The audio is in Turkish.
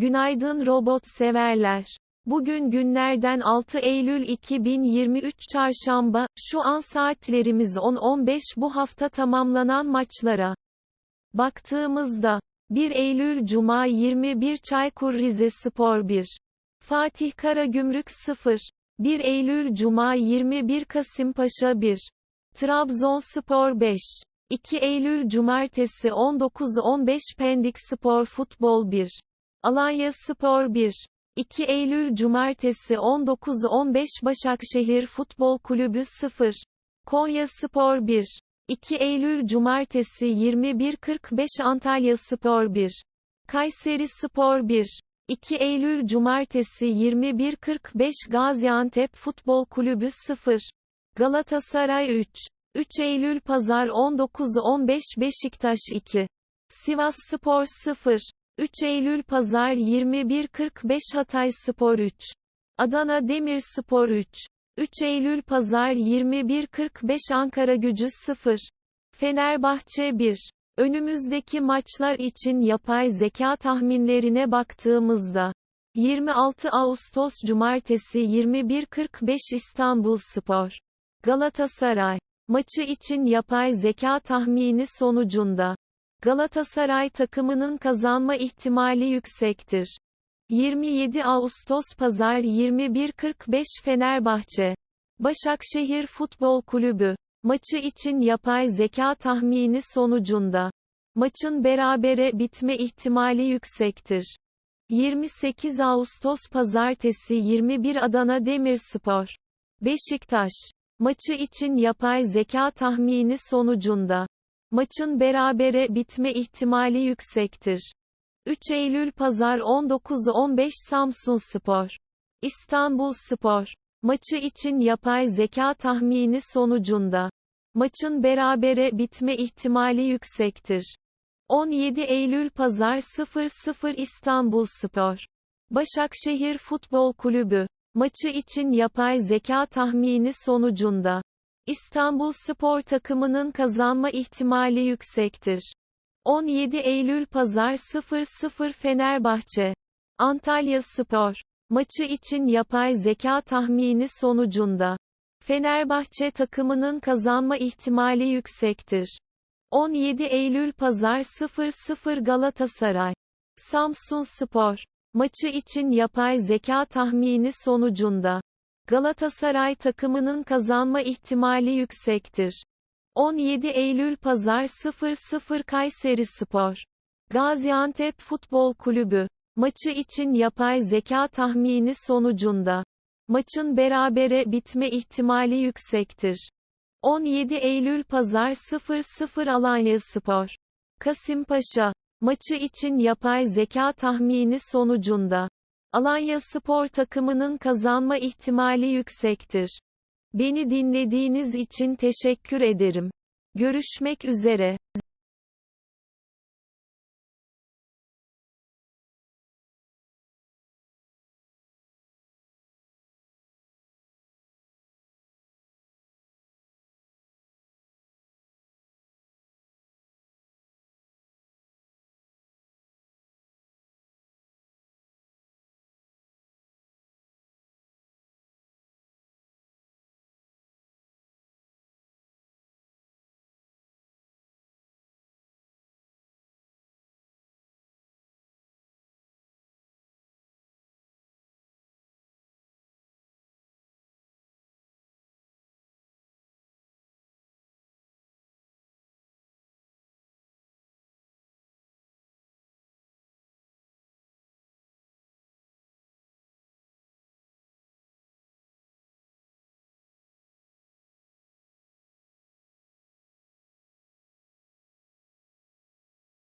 Günaydın robot severler. Bugün günlerden 6 Eylül 2023 Çarşamba, şu an saatlerimiz 10.15 bu hafta tamamlanan maçlara. Baktığımızda, 1 Eylül Cuma 21 Çaykur Rizespor 1. Fatih Karagümrük 0. 1 Eylül Cuma 21 Kasımpaşa 1. Trabzonspor 5. 2 Eylül Cumartesi 19.15 Pendik Spor Futbol 1. Alanya Spor 1. 2 Eylül Cumartesi 19.15 Başakşehir Futbol Kulübü 0. Konya Spor 1. 2 Eylül Cumartesi 21.45 Antalya Spor 1. Kayseri Spor 1. 2 Eylül Cumartesi 21.45 Gaziantep Futbol Kulübü 0. Galatasaray 3. 3 Eylül Pazar 19.15 Beşiktaş 2. Sivas Spor 0. 3 Eylül Pazar 21.45 Hatay Spor 3. Adana Demirspor 3. 3 Eylül Pazar 21.45 Ankara Gücü 0. Fenerbahçe 1. Önümüzdeki maçlar için yapay zeka tahminlerine baktığımızda 26 Ağustos Cumartesi 21.45 İstanbul Spor Galatasaray maçı için yapay zeka tahmini sonucunda Galatasaray takımının kazanma ihtimali yüksektir. 27 Ağustos Pazar 21.45 Fenerbahçe. Başakşehir Futbol Kulübü. Maçı için yapay zeka tahmini sonucunda. Maçın berabere bitme ihtimali yüksektir. 28 Ağustos Pazartesi 21 Adana Demirspor. Beşiktaş. Maçı için yapay zeka tahmini sonucunda maçın berabere bitme ihtimali yüksektir. 3 Eylül Pazar 19.15 Samsun Spor. İstanbul Spor. Maçı için yapay zeka tahmini sonucunda. Maçın berabere bitme ihtimali yüksektir. 17 Eylül Pazar 00 İstanbul Spor. Başakşehir Futbol Kulübü. Maçı için yapay zeka tahmini sonucunda İstanbul Spor takımının kazanma ihtimali yüksektir. 17 Eylül Pazar 00 Fenerbahçe. Antalya Spor. Maçı için yapay zeka tahmini sonucunda. Fenerbahçe takımının kazanma ihtimali yüksektir. 17 Eylül Pazar 00 Galatasaray. Samsun Spor. Maçı için yapay zeka tahmini sonucunda Galatasaray takımının kazanma ihtimali yüksektir. 17 Eylül Pazar 00 Kayseri Spor. Gaziantep Futbol Kulübü. Maçı için yapay zeka tahmini sonucunda. Maçın berabere bitme ihtimali yüksektir. 17 Eylül Pazar 00 Alanya Spor. Kasımpaşa. Maçı için yapay zeka tahmini sonucunda Alanya Spor takımının kazanma ihtimali yüksektir. Beni dinlediğiniz için teşekkür ederim. Görüşmek üzere.